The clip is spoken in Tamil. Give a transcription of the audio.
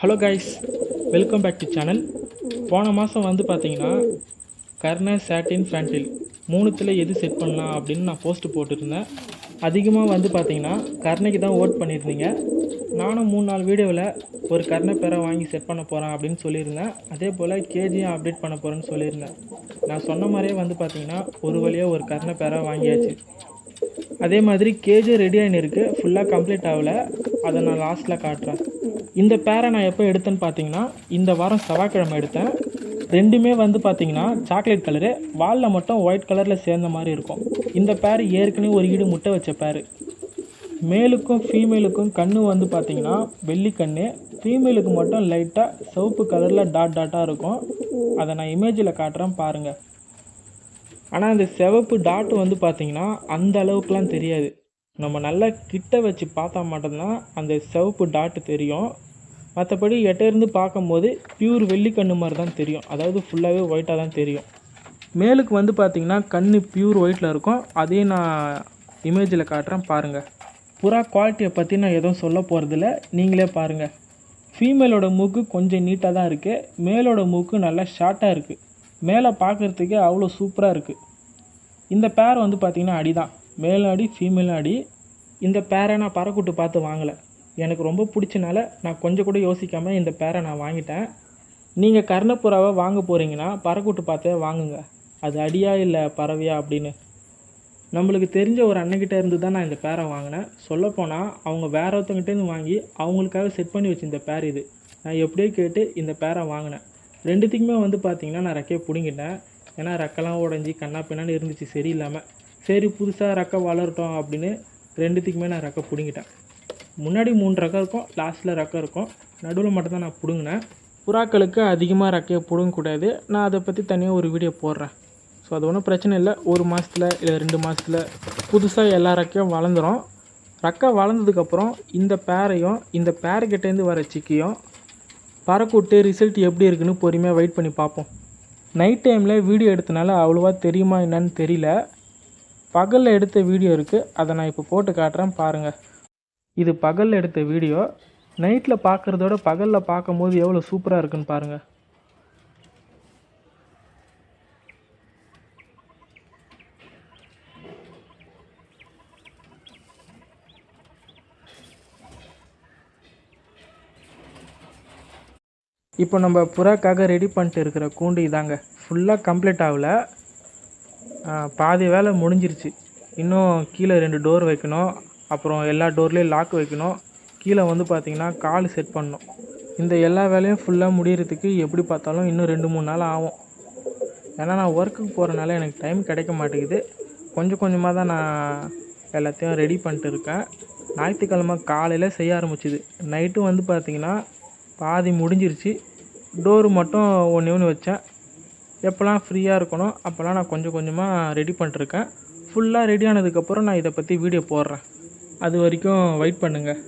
Hello guys welcome back to channel போன மாதம் வந்து பார்த்தீங்கன்னா கர்னர் சாட்டின் ஃப்ரண்டில் மூணுத்தில் எது செட் பண்ணலாம் அப்படின்னு நான் போஸ்ட்டு போட்டிருந்தேன். அதிகமாக வந்து பார்த்தீங்கன்னா கர்ணைக்கு தான் ஓட் பண்ணியிருந்தீங்க. நானும் மூணு நாலு வீடியோவில் ஒரு கர்ணை பேரை வாங்கி செட் பண்ண போகிறேன் அப்படின்னு சொல்லியிருந்தேன். அதே போல் கேஜியும் அப்டேட் பண்ண போகிறேன்னு சொல்லியிருந்தேன். நான் சொன்ன மாதிரியே வந்து பார்த்தீங்கன்னா ஒரு வழியாக ஒரு கர்ணை பேரை வாங்கியாச்சு. அதே மாதிரி கேஜி ரெடி ஆகின்னு இருக்குது ஃபுல்லாக கம்ப்ளீட் ஆகல. அதை நான் லாஸ்ட்டில் காட்டுறேன். இந்த பேரை நான் எப்போ எடுத்தேன்னு பார்த்தீங்கன்னா இந்த வாரம் செவ்வாய்க்கிழமை எடுத்தேன். ரெண்டுமே வந்து பார்த்தீங்கன்னா சாக்லேட் கலரு வாலில் மட்டும் ஒயிட் கலரில் சேர்ந்த மாதிரி இருக்கும். இந்த பேர் ஏற்கனவே ஒரு ஈடு முட்டை வச்ச பேர். மேலுக்கும் ஃபீமேலுக்கும் கண்ணு வந்து பார்த்தீங்கன்னா வெள்ளி கண்ணு ஃபீமேலுக்கு மட்டும் லைட்டாக சிவப்பு கலரில் டாட் டாட்டாக இருக்கும். அதை நான் இமேஜில் காட்டுறேன் பாருங்கள் ஆனால் அந்த சிவப்பு டாட் வந்து பார்த்தீங்கன்னா அந்த அளவுக்குலாம் தெரியாது. நம்ம நல்லா கிட்ட வச்சு பார்த்தா மட்டும்தான் அந்த சிவப்பு டாட்டு தெரியும். மற்றபடி எட்டேருந்து பார்க்கும்போது பியூர் வெள்ளிக்கண்ணு மாதிரி தான் தெரியும். அதாவது ஃபுல்லாகவே ஒயிட்டாக தான் தெரியும். மேலுக்கு வந்து பார்த்திங்கன்னா கண் பியூர் ஒயிட்டில் இருக்கும். அதையும் நான் இமேஜில் காட்டுறேன். பாருங்கள் புறா குவாலிட்டியை பற்றி நான் எதுவும் சொல்ல போகிறதில்ல நீங்களே பாருங்கள் ஃபீமேலோட மூக்கு கொஞ்சம் நீட்டாக தான் இருக்குது மேலோட மூக்கு நல்லா ஷார்ட்டாக இருக்குது மேலே பார்க்குறதுக்கே அவ்வளோ சூப்பராக இருக்குது இந்த பேர் வந்து பார்த்திங்கன்னா அடி தான் மேலும் அடி ஃபீமேலும் அடி. இந்த பேரை நான் பறக்குட்டு பார்த்து வாங்கலை. எனக்கு ரொம்ப பிடிச்சனால நான் கொஞ்சம் கூட யோசிக்காமல் இந்த பேரை நான் வாங்கிட்டேன். நீங்கள் கர்ணப்புறாவை வாங்க போகிறீங்கன்னா பறக்கூட்டு பார்த்தே வாங்குங்க. அது அடியா இல்லை பறவையா அப்படின்னு. நம்மளுக்கு தெரிஞ்ச ஒரு அண்ணன்கிட்ட இருந்து தான் நான் இந்த பேரை வாங்கினேன். சொல்லப்போனால் அவங்க வேற ஒருத்தங்கிட்டேருந்து வாங்கி அவங்களுக்காக செட் பண்ணி வச்சிருந்த பேர் இது. நான் எப்படியோ கேட்டு இந்த பேரை வாங்கினேன். ரெண்டுத்துக்குமே வந்து பார்த்தீங்கன்னா நான் ரெக்கையை பிடுங்கிட்டேன். ஏன்னா ரெக்கெல்லாம் உடஞ்சி கண்ணா பின்னான்னு இருந்துச்சு சரியில்லாமல் சரி புதுசாக ரெக்கை வளரட்டும் அப்படின்னு ரெண்டுத்துக்குமே நான் ரெக்கை பிடுங்கிட்டேன். முன்னாடி மூணு ரக்கம் இருக்கும் லாஸ்ட்டில் ரக்கம் இருக்கும். நடுவில் மட்டும்தான் நான் பிடுங்கினேன். புறாக்களுக்கு அதிகமாக ரெக்கையை பிடுங்கக்கூடாது. நான் அதை பற்றி தனியாக ஒரு வீடியோ போடுறேன். ஸோ அது ஒன்றும் பிரச்சனை இல்லை. ஒரு மாதத்தில் இல்லை ரெண்டு மாதத்தில் புதுசாக எல்லா ரெக்கையும் வளர்ந்துரும். ரெக்கை வளர்ந்ததுக்கப்புறம் இந்த பேரையும் இந்த பேரைக்கிட்டேருந்து வர சிக்கியும் பறக்கூட்டு ரிசல்ட் எப்படி இருக்குன்னு பொறுமையாக வெயிட் பண்ணி பார்ப்போம். நைட் டைமில் வீடியோ எடுத்தனால அவ்வளோவா தெரியுமா என்னன்னு தெரியல. பகலில் எடுத்த வீடியோ இருக்குது அதை நான் இப்போ போட்டு காட்டுறேன். பாருங்கள் இது பகலில் எடுத்த வீடியோ. நைட்டில் பார்க்குறதோட பகலில் பார்க்கும்போது எவ்வளோ சூப்பராக இருக்குன்னு பாருங்கள் இப்போ நம்ம புறாக்காக ரெடி பண்ணிட்டு இருக்கிற கூண்டு இதாங்க. ஃபுல்லாக கம்ப்ளீட் ஆகல. பாதி வேலை முடிஞ்சிருச்சு. இன்னும் கீழே ரெண்டு டோர் வைக்கணும். அப்புறம் எல்லா டோர்லேயும் லாக் வைக்கணும். கீழே வந்து பார்த்திங்கன்னா கால் செட் பண்ணணும். இந்த எல்லா வேலையும் ஃபுல்லாக முடிகிறதுக்கு எப்படி பார்த்தாலும் இன்னும் ரெண்டு மூணு நாள் ஆகும். ஏன்னா நான் ஒர்க்குக்கு போகிறனால எனக்கு டைம் கிடைக்க மாட்டேங்குது. கொஞ்சம் கொஞ்சமாக தான் நான் எல்லாத்தையும் ரெடி பண்ணிட்டு இருக்கேன். ஞாயிற்றுக்கிழமை காலையில் செய்ய ஆரம்பிச்சிது. நைட்டும் வந்து பார்த்திங்கன்னா பாதி முடிஞ்சிருச்சு. டோரு மட்டும் ஒன்று ஒன்று வச்சேன். எப்போல்லாம் ஃப்ரீயாக இருக்கணும் அப்போல்லாம் நான் கொஞ்சம் கொஞ்சமாக ரெடி பண்ணிட்டுருக்கேன் ஃபுல்லாக ரெடி ஆனதுக்கப்புறம் நான் இதை பற்றி வீடியோ போடுறேன். அது வரைக்கும் வெயிட் பண்ணுங்கள்